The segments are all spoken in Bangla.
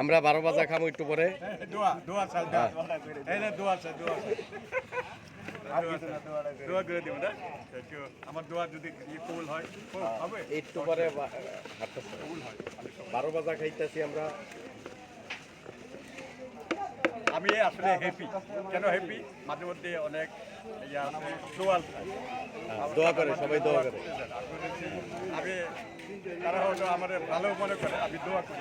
আমরা বারো বাজা খামো একটু পরে। একটু পরে বারো বাজা খাইতেছি আমরা। আমি আসলে হ্যাপি কেন হ্যাপি মাঝে মধ্যে অনেক ইয়া হ্যাঁ, দোয়া করে সবাই দোয়া করে। তারা হয়তো আমার ভালো মনে করে। আমি দোয়া করি।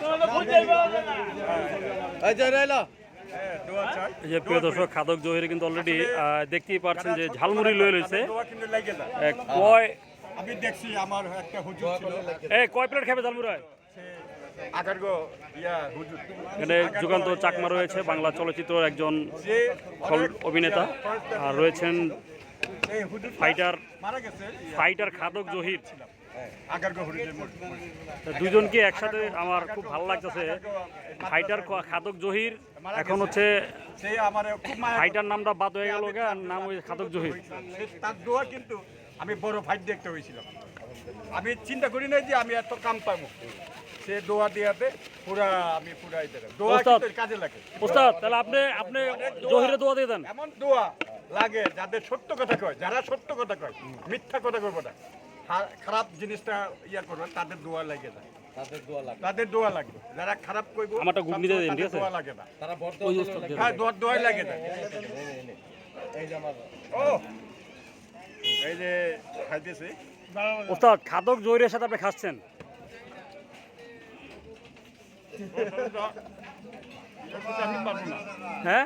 হ্যাঁ, দোয়া চাই। যে প্রিয় দর্শক খাদক জহির কিন্তু অলরেডি দেখতেই পাচ্ছেন যে ঝালমুড়ি লয়ে লইছে। দোয়া কিন্তু লেগে যায় এ, কয় আমি দেখছি আমার একটা হুজুর ছিল। এ কয় প্লেট খাবে ঝালমুড়ি? ইয়া এখানে যুগান্ত চাকমা রয়েছে বাংলা চলচ্চিত্রের একজন অভিনেতা। আর রয়েছেন ফাইটার ফাইটার খাদক জহির। দুজনকে একসাথে আমার খুব ভালো লাগতেছে। ফাইটার খাদক জহির এখন হচ্ছে ফাইটার নামটা বাদ হয়ে গেল নাম ওই খাদক জহির। তার দোয়া কিন্তু আমি বড় ফাইট দেখতে হয়েছিল আমি চিন্তা করি নাই যে আমি এত কাম পাবো। সে দোয়া দিয়াতে পুরা আমি দোয়া কাজে লাগে। ওস্তাদ তাহলে আপনি আপনি জহিরে দোয়া দিয়ে দেন। এমন দোয়া লাগে যাদের সত্য কথা কয় যারা সত্য কথা কয় মিথ্যা কথা কইব না। খারাপ জিনিসটা ইয়া করবে তাদের দোয়া লাগে যায় তাদের দোয়া লাগে তাদের দোয়া লাগবে যারা খারাপ কইব আমারটা ঘুগনি দিয়ে দিন, ঠিক আছে? দোয়া লাগে না তারা দিয়ে। হ্যাঁ দোয়া লাগে এই যে আমার ও এই যে খাইতেছি ওস্তাদ খাদক জহিরের সাথে আপনি খাচ্ছেন না হ্যাঁ